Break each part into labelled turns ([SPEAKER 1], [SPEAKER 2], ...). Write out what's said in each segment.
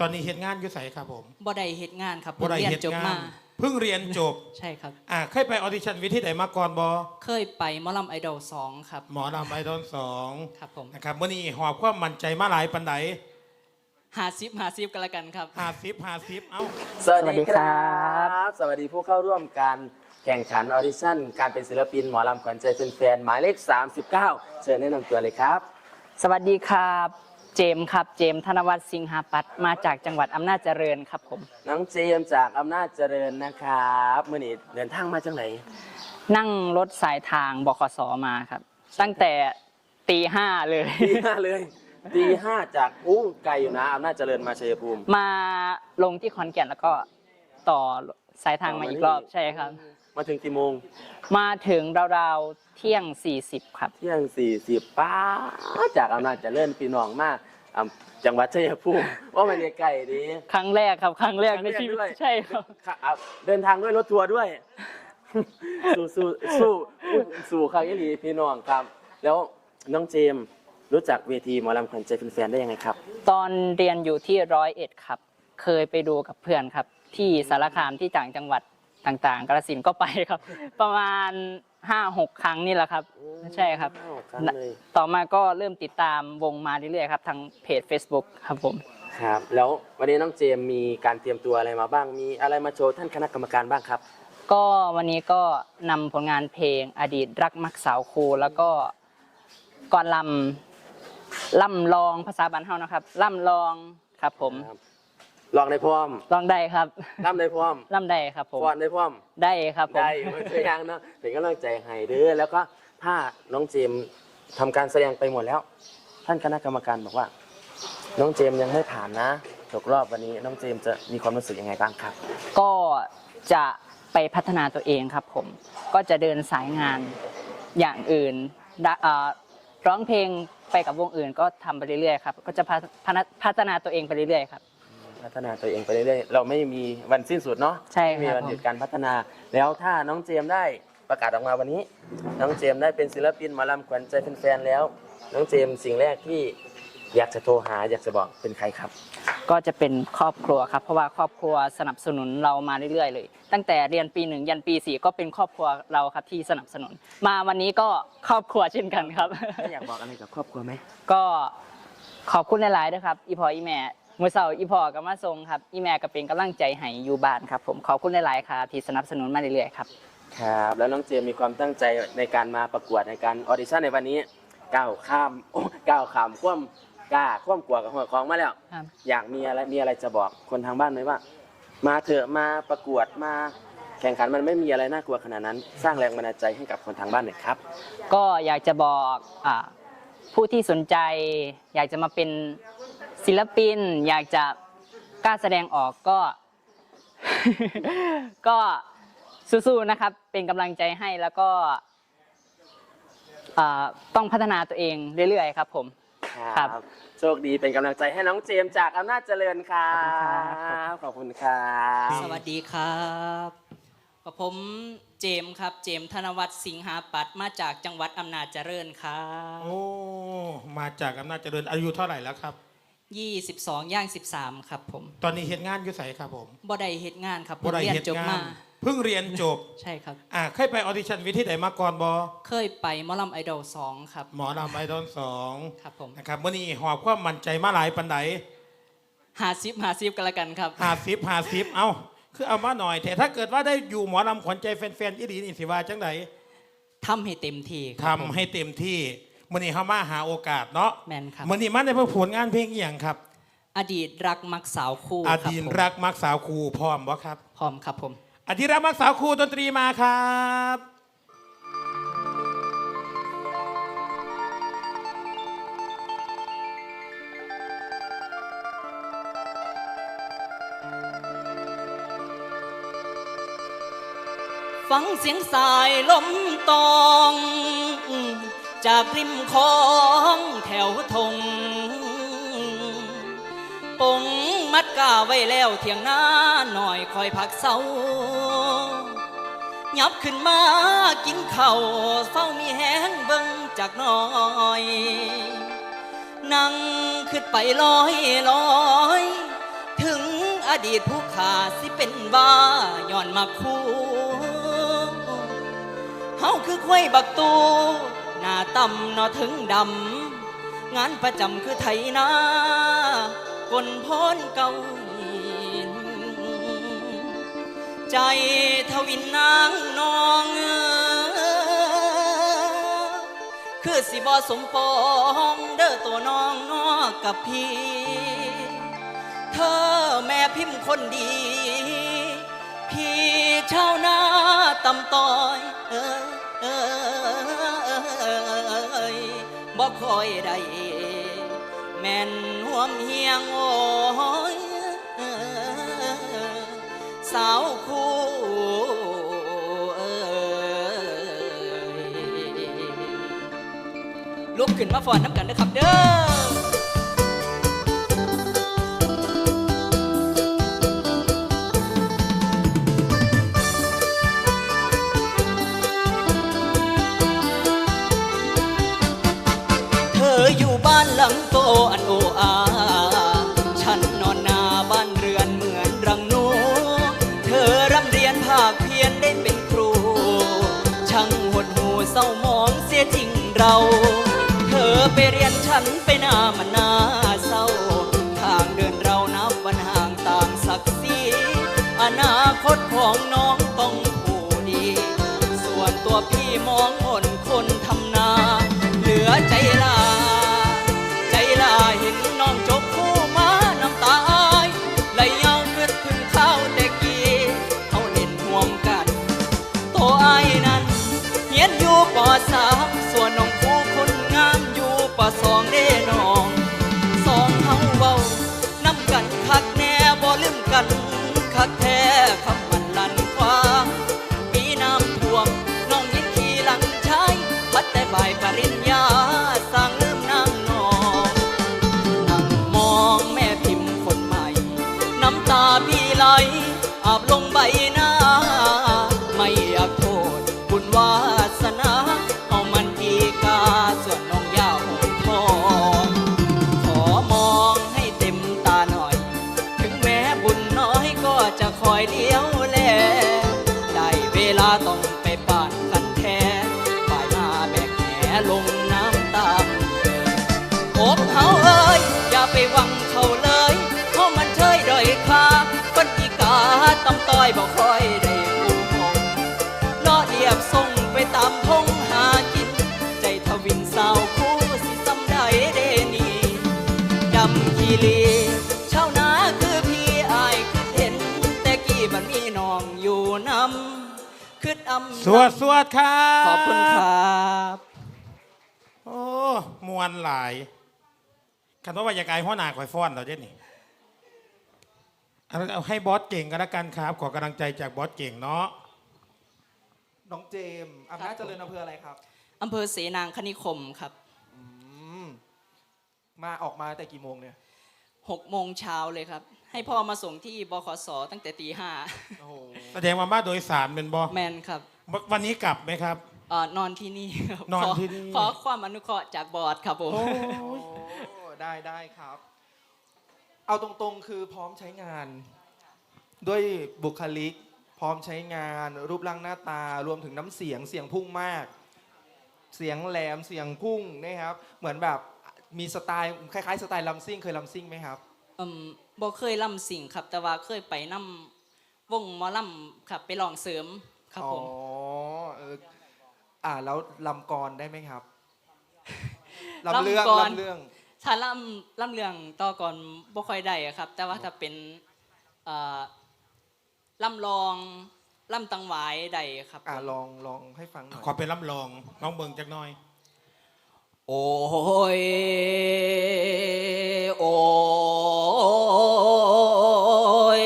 [SPEAKER 1] ตอนนี้เฮ็ดงานอยู่ไสครับผม
[SPEAKER 2] บ่ได้เฮ็ดงานครับ
[SPEAKER 1] บ่ได้
[SPEAKER 2] เรียน
[SPEAKER 1] เฮ็ด
[SPEAKER 2] จบ
[SPEAKER 1] งามา
[SPEAKER 2] น
[SPEAKER 1] เพิ่งเรียนจบ
[SPEAKER 2] ใช่ครับ
[SPEAKER 1] อ่าเคยไปออดิชั่นวิธีใดมาก่อนบ่
[SPEAKER 2] เคยไปหมอลำไอดอลสองครับ
[SPEAKER 1] หมอลำไอดอลสอง
[SPEAKER 2] ครับผม
[SPEAKER 1] นะครับมื่อนี้หอบความมั่นใจมาหลายปันได
[SPEAKER 2] หาซิปหาซิปกันละกันครับ
[SPEAKER 1] ห้าสิบห้าสิบเอ้า
[SPEAKER 3] สวัสดีครับ สวัสดีผู้เข้าร่วมการแข่งขันออดิชั่น การเป็นศิลปินหมอลำขวัญใจแฟนๆหมายเลข 39 เชิญแนะนำตัวเลยครับ
[SPEAKER 2] สวัสดีครับ เจมส์ครับเจมส์ธนวัฒน์สิงหาปัตย์มาจากจังหวัดอำนาจเจริญครับผม
[SPEAKER 3] น้องเจมส์จากอำนาจเจริญนะครับมื่อนี้เดินทางมาจังไหน
[SPEAKER 2] นั่งรถสายทางบขสมาครับ ตั้งแต่ตีห้าเลย
[SPEAKER 3] ตีห้าเลยตีห้าจากอู้ไกลอยู่นะอำนาจเจริญมาชัยภูมิ
[SPEAKER 2] มาลงที่ขอนแก่นแล้วก็ต่อสายทางมาอีกรอบใช่ครับ
[SPEAKER 3] มาถึงกี่โมง
[SPEAKER 2] มาถึงราวๆเที่ยง 40 ครับ
[SPEAKER 3] เที่ยง40ป้าดจากอำนาจเจริญพี่น้องมากอ่ำจังหวัดชัยภูมิว่ามันไกลดี
[SPEAKER 2] ครั้งแรกครับ ครั้งแรกในชีวิต
[SPEAKER 3] ครั้งแรกด้วย
[SPEAKER 2] ใช่ครับ
[SPEAKER 3] ค่ะอะเดินทางด้วยรถทัวร์ด้วย สู้สู้สู้สู้ครั้งนี้พี่น้องครับ แล้วน้องเจมส์รู้จักเวทีหมอลำขวัญใจแฟนๆได้ยังไงครับ
[SPEAKER 2] ตอนเรียนอยู่ที่ร้อยเอ็ดครับ เคยไปดูกับเพื่อนครับ ที่สารคามที่ต่างจังหวัด ต่างๆ กาฬสินธุ์ก็ไปครับ ประมาณ5-6ครั้งนี่แหละครับ ใช่ครับ
[SPEAKER 3] อ้าวครั้งเลย
[SPEAKER 2] ต่อมาก็เริ่มติดตามวงมาเรื่อยๆครับทางเพจ Facebook ครับผม
[SPEAKER 3] ครับ แล้ววันนี้น้องเจมส์มีการเตรียมตัวอะไรมาบ้าง มีอะไรมาโชว์ท่านคณะกรรมการบ้างครับ
[SPEAKER 2] ก็วันนี้ก็นำผลงานเพลงอดีตรักมักสาวครูแล้วก็ก่อนลำล่ำลองภาษาบ้านเฮานะครับล่ำลองครับผม
[SPEAKER 3] ครับ ลองได้พร้อม
[SPEAKER 2] ลองได้ครับ
[SPEAKER 3] ร่ำได้พร้อม
[SPEAKER 2] ล่ำได้ครับผม
[SPEAKER 3] ฟอนได้พร้อม
[SPEAKER 2] ได้ครับผม
[SPEAKER 3] ได้ไม่ใช่ยังเนาะเป็นกำลังใจให้เด้อแล้วก็ถ้าน้องเจมส์ทำการแสดงไปหมดแล้ว ท่านคณะกรรมการบอกว่า น้องเจมส์ยังไม่ผ่านนะตกรอบวันนี้น้องเจมส์จะมีความรู้สึกยังไงบ้างครับ
[SPEAKER 2] ก็จะไปพัฒนาตัวเองครับผมก็จะเดินสายงานอย่างอื่นดะเอ่อร้องเพลงไปกับวงอื่นก็ทำไปเรื่อยๆครับ ก็จะพัฒพัฒพัฒนาตัวเองไปเรื่อยๆครับ
[SPEAKER 3] พัฒนาตัวเองไปเรื่อยๆเราไม่มีวันสิ้นสุดเนาะ
[SPEAKER 2] ใช่ครับ
[SPEAKER 3] ไม่มีวันหยุดการพัฒนา แล้วถ้าน้องเจมส์ได้ประกาศออกมาวันนี้ น้องเจมส์ได้เป็นศิลปินหมอลำขวัญใจแฟนๆแล้ว น้องเจมส์สิ่งแรกที่อยากจะโทรหาอยากจะบอกเป็นใครครับ
[SPEAKER 2] ก็จะเป็นครอบครัวครับ เพราะว่าครอบครัวสนับสนุนเรามาเรื่อยๆเลย ตั้งแต่เรียนปีหนึ่งยันปีสี่ก็เป็นครอบครัวเราครับที่สนับสนุน มาวันนี้ก็ครอบครัวเช่นกันครับ
[SPEAKER 3] ไม่อยากบอกอะไรกับครอบครัวไหม
[SPEAKER 2] ก็ขอบคุณหลายๆด้วยครับ อีพออีแม่ มือเสาร์อีพอกับมาทรงครับ อีแม่ก็เป็นกำลังใจให้อยู่บ้านครับ ผมขอบคุณหลายๆครับที่สนับสนุนมาเรื่อยๆครับ
[SPEAKER 3] ครับแล้วน้องเจมส์มีความตั้งใจในการมาประกวดในการออดิชั่นในวันนี้ก้าวข้ามโอ้ก้าวข้ามความกล้าความกลัวกับหัวของมาแล้ว
[SPEAKER 2] ครับ
[SPEAKER 3] อยากมีอะไรมีอะไรจะบอกคนทางบ้านไหมว่า มาเถอะมาประกวดมา แข่งขันมันไม่มีอะไรน่ากลัวขนาดนั้น สร้างแรงบันดาลใจให้กับคนทางบ้านหน่อยครับ
[SPEAKER 2] ก็อยากจะบอกอาผู้ที่สนใจ อยากจะมาเป็น ศิลปินอยากจะกล้าแสดงออกก็ ก็สู้ๆนะครับ เป็นกำลังใจให้แล้วก็อ่าต้องพัฒนาตัวเองเรื่อยๆครับผมครับ
[SPEAKER 3] โชคดีเป็นกำลังใจให้น้องเจมส์จากอำนาจเจริญครั
[SPEAKER 2] ขอบคุณครับ
[SPEAKER 3] บขอบคุณครับ
[SPEAKER 2] สวัสดีครับกับผมเจมส์ครับ เจมส์ธนวัฒน์สิงหาปัตย์มาจากจังหวัดอำนาจเจริญครั
[SPEAKER 1] โอ้ มาจากอำนาจเจริญอายุเท่าไหร่แล้วครับ
[SPEAKER 2] บ 22ย่าง13 ครับผม
[SPEAKER 1] ตอนนี้เฮ็ดงานอยู่ไสครับผม
[SPEAKER 2] บ่ได้เฮ็ดงานครับ
[SPEAKER 1] บ่ได้
[SPEAKER 2] เรียน
[SPEAKER 1] เฮ็ด
[SPEAKER 2] จบ
[SPEAKER 1] งามา
[SPEAKER 2] น
[SPEAKER 1] เพิ่งเรียนจบ
[SPEAKER 2] ใช่ครับ
[SPEAKER 1] อ่าเคยไปออดิชั่นวิธีใดมาก่อนบ่
[SPEAKER 2] เคยไปหมอลำไอดอลสองครับ
[SPEAKER 1] หมอลำไอดอลสอง
[SPEAKER 2] ครับผม
[SPEAKER 1] นะครับมื่อนี้หอบความมั่นใจมาหลายปันได
[SPEAKER 2] หาซิปหาซิปกันละกันครับ
[SPEAKER 1] ห้าสิบห้าสิบเอ้าคือเอามาหน่อยแต่ถ้าเกิดว่าได้อยู่หมอลำขวัญใจแฟนๆอีหลีนี่สิว่าจังได
[SPEAKER 2] ทำให้เต็มที่ค
[SPEAKER 1] ทำ
[SPEAKER 2] รับผม
[SPEAKER 1] ให้เต็มที่ มื่อนี้เขามาหาโอกาสเนาะ
[SPEAKER 2] แมนครับ
[SPEAKER 1] มื่อนี้มาในผลงานเพลงอหย่างครับ
[SPEAKER 2] อดีตรักมักสาวคู่
[SPEAKER 1] อ
[SPEAKER 2] ครับ
[SPEAKER 1] ดีต
[SPEAKER 2] ผม
[SPEAKER 1] รักมักสาวครูพร้อมบ่ครับ
[SPEAKER 2] พร้อมครับผม
[SPEAKER 1] อดีตรักมักสาวครูดนตรีมาครับ
[SPEAKER 2] ฟังเสียงสายลมตอง จากริมคลองแถวทงปงมัดกาไว้แล้วเที่ยงหน้าหน่อยคอยพักเศร้ายับขึ้นมากินเข้าเฝ้ามีแห้งเบิ่งจากน้อยนั่งขึ้นไปลอยลอยถึงอดีตผู้ขาสิเป็นว่าย้อนมาคู่เฮาคือควายบักตู หน้าต่ำนอถึงดำ งานประจำคือไถนากลพ้นเก่าใจทวินนางนองคือสิบอสมปองเด้อตัวน้องนอกกับพี่ เธอแม่พิมพ์คนดี พี่ชาวนาตำต้อย เออเออ คอยได้แม่นห่วมเฮียงโอ้ยสาวคู่เอ้ยลุกขึ้นมาฟอนน้ำกันนะครับเด้อังโตอันโออาฉันนอนนาบ้านเรือนเหมือนรังนูเธอร่ำเรียนภาคเพียนได้เป็นครู ช่างหดหูเศร้ามองเสียจริงเรา เธอไปเรียนฉันไปหน้ามันนา ฮียนอยู่ปอสา อยเลี้ยวแล ได้เวลาต้องไปป่านกันแท้ฝ่ายมาแบกแหลงน้ำตามอบเฮาเอ้ย อย่าไปหวังเขาเลย เพราะมันเชยดอยค่าคนอีกาต้องต้อยบอกำคืดอำ
[SPEAKER 1] สวดสวดครับ
[SPEAKER 2] ขอบคุณครับ
[SPEAKER 1] โอ้มวนหลายคันว่าอยากไอ้หัวหน้าคอยฟ้อนเราเด้นี่เอาเอาให้บอสเก่งกันละกันครับ ขอกำลังใจจากบอสเก่งเนาะ
[SPEAKER 4] น้องเจมส์อำนาจเจริญอำเภออะไรครับ
[SPEAKER 2] อำเภอเสนางคณิคมครับ
[SPEAKER 4] อืมมาออกมาแต่กี่โมงเนี่ย
[SPEAKER 2] หกโมงเช้าเลยครับ ให้พ่อมาส่งที่บขสตั้งแต่ตีห้า
[SPEAKER 4] โอ้โห
[SPEAKER 1] แสดงว่ามาโดยสารเป็นบอ
[SPEAKER 2] แมนครับ
[SPEAKER 1] วันนี้กลับไหมครับ
[SPEAKER 2] เอ่อนอนที่นี่ครับ
[SPEAKER 1] นอน
[SPEAKER 2] ข
[SPEAKER 1] ที่นี่
[SPEAKER 2] ขอความอนุเคราะห์จากบอร์ดครับผม
[SPEAKER 1] โอ้
[SPEAKER 4] โอ้ได้ได้ครับ เอาตรงๆคือพร้อมใช้งาน ด้วยบุคลิก พร้อมใช้งาน รูปร่างหน้าตารวมถึงน้ำเสียงเสียงพุ่งมาก เสียงแหลมเสียงพุ่งนะครับ เหมือนแบบ มีสไตล์คล้ายๆสไตล์ลำซิ่งเคยลำซิ่งไหมครับ
[SPEAKER 2] อืมบ่เคยล่ำสิ่งครับ แต่ว่าเคยไปนำวงหมอล่ำครับไปลองเสริมครับ
[SPEAKER 4] อ๋อ
[SPEAKER 2] ผม
[SPEAKER 4] เอออ่าแล้วลำกรได้ไหมครับลำเรื่อง
[SPEAKER 2] ลำกล
[SPEAKER 4] ลำเรื่อง
[SPEAKER 2] ถ้าล่ำล่ำเรื่องต่อก่อนบ่ค่อยได้อะครับ แต่ว่าถ้าเป็นเอ่อล่ำลองล่ำตังหวายได้ครับ
[SPEAKER 4] อ่า
[SPEAKER 2] ผม
[SPEAKER 4] ลองลองให้ฟังหน่อย
[SPEAKER 1] ขอเป็นลำลองน้องเบิงจักหน่อย
[SPEAKER 2] โอ้ยโอ้ย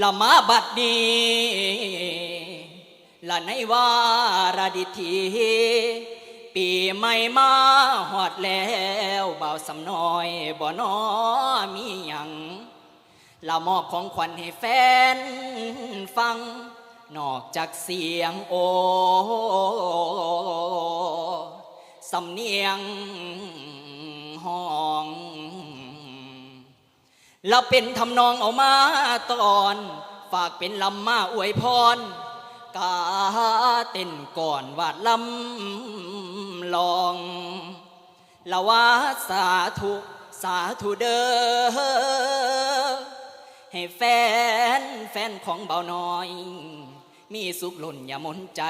[SPEAKER 2] ละมาบัดนี้ละในวาระดิทีปีใหม่มาหอดแล้วเบาสำน้อยบ่นอมีหยังเรามอบของขวัญให้แฟนฟัง นอกจากเสียงโอ สำเนียงห้องเราเป็นทำนองเอามาตอน ฝากเป็นลำมาอวยพร กาเต้นก่อนวาดลำลองละวาสาธุสาธุเด้อให้แฟนแฟนของเบาน้อย มีสุขหล่นอย่ามนใจ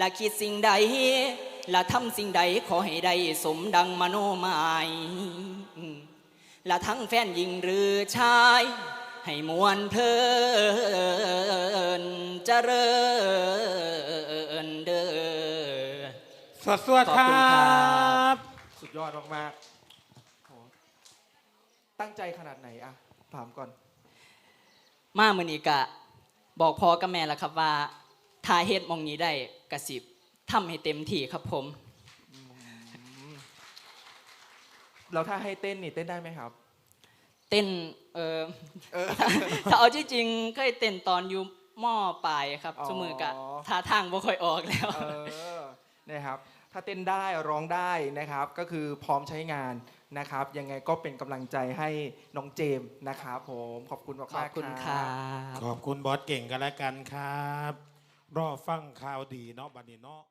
[SPEAKER 2] ละคิดสิ่งใด ละทำสิ่งใดขอให้ได้สมดังมโนหมายละทั้งแฟนหญิงหรือชาย ให้มวลเพลินเจริญเด้อ
[SPEAKER 1] สวดสวด
[SPEAKER 2] ขอบ
[SPEAKER 1] คร
[SPEAKER 2] คุณครัั
[SPEAKER 1] บ
[SPEAKER 4] สุดยอดมากๆโหตั้งใจขนาดไหนอะถามก่อน
[SPEAKER 2] มามือนี้กะบอกพ่อกับแม่แล้วครับว่าถ้าเฮ็ดหมองนี้ได้กระสิบทำให้เต็มที่ครับผม
[SPEAKER 4] แล้วถ้าให้เต้นนี่เต้นได้ไหมครับ
[SPEAKER 2] เต้นเออถ้าเอาที่จริงเคยเต้นตอนอยู่ม่อปลายครับ
[SPEAKER 4] อ๋อ
[SPEAKER 2] สมือกะท่าทางบ่ค่อยออกแล้ว
[SPEAKER 4] เออนะครับ ถ้าเต้นได้ร้องได้นะครับ ก็คือพร้อมใช้งาน นะครับ ยังไงก็เป็นกำลังใจให้น้องเจมส์นะครับผมขอบคุณมาก
[SPEAKER 2] ขอบ
[SPEAKER 4] ๆ
[SPEAKER 2] คุณค
[SPEAKER 4] รั
[SPEAKER 2] รับบ
[SPEAKER 1] ขอบคุณบอสเก่งกันแล้วกันครับ รอฟังข่าวดีเนาะบัดนี้เนาะ